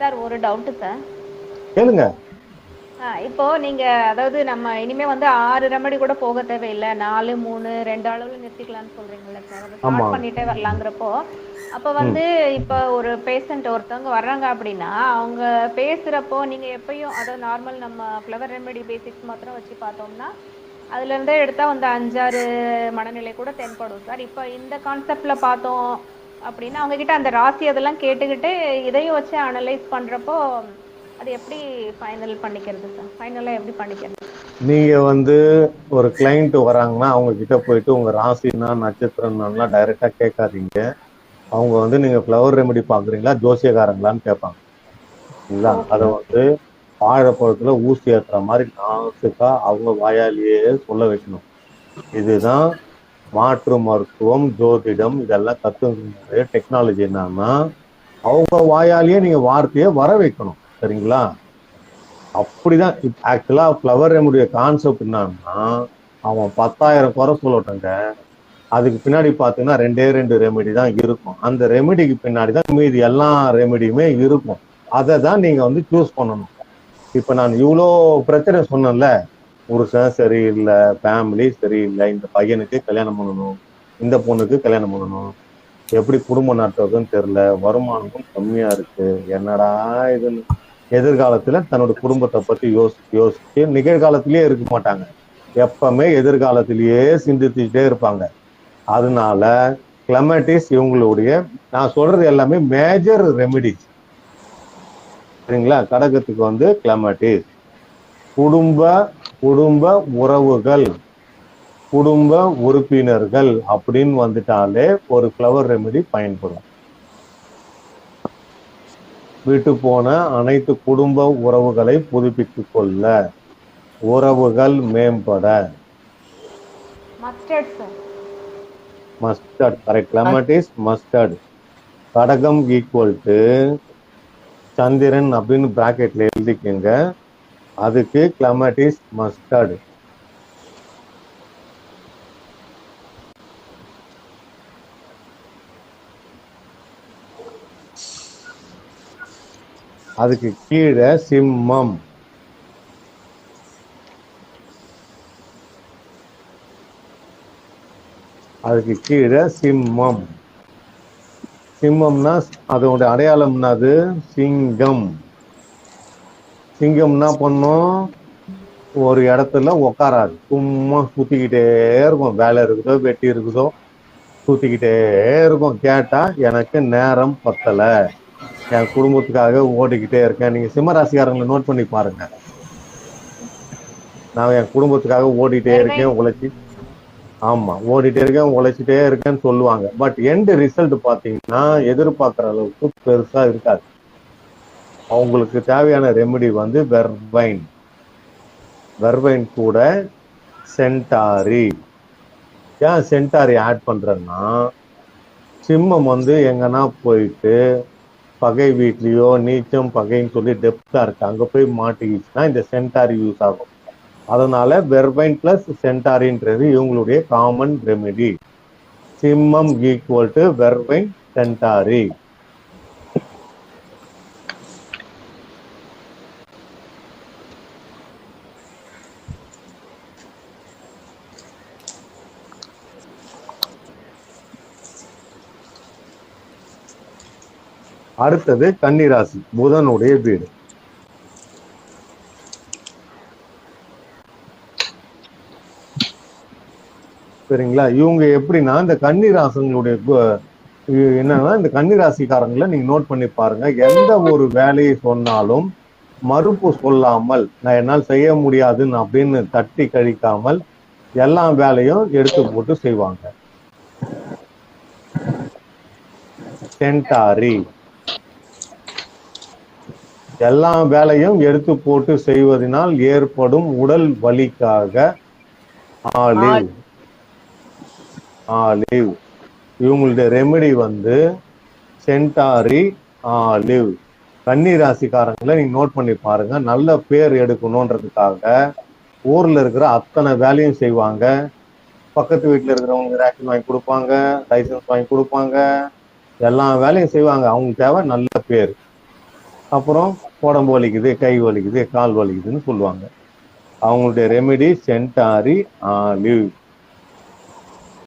Sir ஒரு doubt sir. கேளுங்க. இப்போ நீங்க அதாவது நம்ம இனிமே வந்து ஆறு ரெமடி கூட போக தேவையில்லை. நாலு மூணு ரெண்டு அளவுல நிறுத்திக்கலாம்னு சொல்றீங்கல்ல சார். ஸ்டார்ட் பண்ணிட்டே வரலாங்கிறப்போ அப்ப வந்து இப்ப ஒரு பேஷண்ட் ஒருத்தவங்க வர்றாங்க அப்படின்னா அவங்க பேசுறப்போ நீங்க எப்பயும் அதாவது நார்மல் நம்ம ஃப்ளவர் ரெமெடி பேசிக்ஸ் மாத்திரம் வச்சு பார்த்தோம்னா அதுல இருந்தே எடுத்தா வந்து அஞ்சாறு மனநிலை கூட தென்படும் சார். இப்போ இந்த கான்செப்ட்ல பார்த்தோம் அப்படின்னா அவங்க கிட்ட அந்த ராசி அதெல்லாம் கேட்டுக்கிட்டு இதையும் வச்சு அனலைஸ் பண்றப்போ அது எப்படி ஃபைனல் பண்ணிக்கிறது சார் ஃபைனலாக எப்படி பண்ணிக்கிறது? நீங்க வந்து ஒரு கிளைண்ட் வராங்கன்னா அவங்க கிட்ட போயிட்டு உங்க ராசினா நட்சத்திரம்லாம் டைரக்டா கேட்காதீங்க. அவங்க வந்து நீங்க ஃப்ளவர் ரெமெடி பாக்குறீங்களா ஜோசியக்காரங்களான்னு கேட்பாங்க. இல்லைங்களா? அதை வந்து வாழைப்பழத்துல ஊசி ஏத்துற மாதிரி நாசுக்கா அவங்க வாயாலேயே சொல்ல வைக்கணும். இதுதான் மாற்று மருத்துவம் ஜோதிடம் இதெல்லாம் கத்துக்கிற டெக்னாலஜி என்னன்னா அவங்க வாயாலேயே நீங்க வார்த்தையை வர வைக்கணும் சரிங்களா? அப்படிதான். ஆக்சுவலா ஃப்ளவர் ரெமுடைய கான்செப்ட் என்னன்னா அவன் பத்தாயிரம் குறை சொல்லட்டங்க அதுக்கு பின்னாடி பார்த்தீங்கன்னா ரெண்டே ரெண்டு ரெமெடி தான் இருக்கும். அந்த ரெமெடிக்கு பின்னாடி தான் மீதி எல்லா ரெமெடியுமே இருக்கும். அதை தான் நீங்கள் வந்து சூஸ் பண்ணணும். இப்போ நான் இவ்வளோ பிரச்சனை சொன்னேன்ல புருஷன் சரியில்லை ஃபேமிலி சரியில்லை இந்த பையனுக்கு கல்யாணம் பண்ணணும் இந்த பொண்ணுக்கு கல்யாணம் பண்ணணும். எப்படி குடும்பம் நடத்துறதுன்னு தெரியல வருமானமும் கம்மியா இருக்கு. என்னடா இதுன்னு எதிர்காலத்துல தன்னோட குடும்பத்தை பத்தி யோசிச்சு யோசிச்சு நிகழ்காலத்திலேயே இருக்க மாட்டாங்க. எப்பவுமே எதிர்காலத்திலேயே சிந்திச்சுட்டே இருப்பாங்க. அதனால கிளமட்டிஸ் இவங்களுடைய நான் சொல்றது எல்லாமே மேஜர் ரெமிடிஸ் சரிங்களா? கடகத்துக்கு வந்து கிளமட்டிஸ் குடும்ப குடும்ப உறவுகள் குடும்ப உறுப்பினர்கள் அப்படின்னு வந்துட்டாலே ஒரு ஃப்ளவர் ரெமெடி பயன்படும். விட்டு போன அனைத்து குடும்ப உறவுகளை புதுப்பித்துக் கொள்ள உறவுகள் மேம்பட. மஸ்டர்ட் கரெக்ட் கிளமட்டிஸ் மஸ்டர்ட் கடகம் ஈக்குவல் டு சந்திரன் அப்படின்னு பிராக்கெட்ல எழுதிக்கங்க. அதுக்கு கிளமட்டிஸ் மஸ்டர்டு அதுக்கு கீழே சிம்மம். அதுக்கு கீழே சிம்மம். சிம்மம்னா அதோட அடையாளம்னா அது சிங்கம். சிங்கம் என்ன பண்ணும் ஒரு இடத்துல உக்காராது. சும்மா சுத்திக்கிட்டே இருக்கும். வேலை இருக்குதோ வெட்டி இருக்குதோ சுத்திக்கிட்டே இருக்கும். கேட்டா எனக்கு நேரம் பத்தல. என் குடும்பத்துக்காக ஓடிக்கிட்டே இருக்கேன். நீங்க சிம்ம ராசிக்காரங்களை நோட் பண்ணி பாருங்க. நான் என் குடும்பத்துக்காக ஓடிட்டே இருக்கேன். உழைச்சி ஆமா ஓடிட்டே இருக்கேன் உழைச்சிட்டே இருக்கேன்னு சொல்லுவாங்க. பட் எண்ட் ரிசல்ட் பாத்தீங்கன்னா எதிர்பார்க்குற அளவுக்கு பெருசா இருக்காது. அவங்களுக்கு தேவையான ரெமெடி வந்து வெர்வைன் வெர்வைன் கூட சென்டாரி ஏன் சென்டாரி ஆட் பண்ணுறேன்னா சிம்மம் வந்து எங்கன்னா போயிட்டு பகை வீட்லேயோ நீச்சம் பகைன்னு சொல்லி டெப்த்தாக இருக்கு. அங்கே போய் மாட்டிக்கிச்சுன்னா இந்த சென்டாரி யூஸ் ஆகும். அதனால வெர்பைன் பிளஸ் சென்டாரின்றது இவங்களுடைய காமன் ரெமெடி சிம்மம் ஈக்குவல் டு வெர்பைன் சென்டாரி அடுத்தது கன்னிராசி புதனுடைய வீடு. சரிங்களா? இவங்க எப்படின்னா இந்த கன்னிராசங்களுடைய என்னன்னா இந்த கன்னிராசிக்காரங்களை நீங்க நோட் பண்ணி பாருங்க. எந்த ஒரு வேலையை சொன்னாலும் மறுப்பு சொல்லாமல் நான் என்னால் செய்ய முடியாதுன்னு அப்படின்னு தட்டி கழிக்காமல் எல்லா வேலையும் எடுத்து போட்டு செய்வாங்க. சென்டாரி. எல்லா வேலையும் எடுத்து போட்டு செய்வதனால் ஏற்படும் உடல் வலிக்காக. ஆலிவ் ஆலிவ் இவங்களுடைய ரெமெடி வந்து சென்டாரி ஆலிவ் கன்னி ராசிக்காரங்களை நீங்க நோட் பண்ணி பாருங்க. நல்ல பேர் எடுக்கணுன்றதுக்காக ஊர்ல இருக்கிற அத்தனை வேலையும் செய்வாங்க. பக்கத்து வீட்டுல இருக்கிறவங்க ரேஷன் வாங்கி கொடுப்பாங்க லைசன்ஸ் வாங்கி கொடுப்பாங்க. எல்லா வேலையும் செய்வாங்க. அவங்களுக்கு தேவை நல்ல பேர். அப்புறம் உடம்பு வலிக்குது கை வலிக்குது கால் வலிக்குதுன்னு சொல்லுவாங்க. அவங்களுடைய ரெமெடி சென்டாரி ஆலிவ்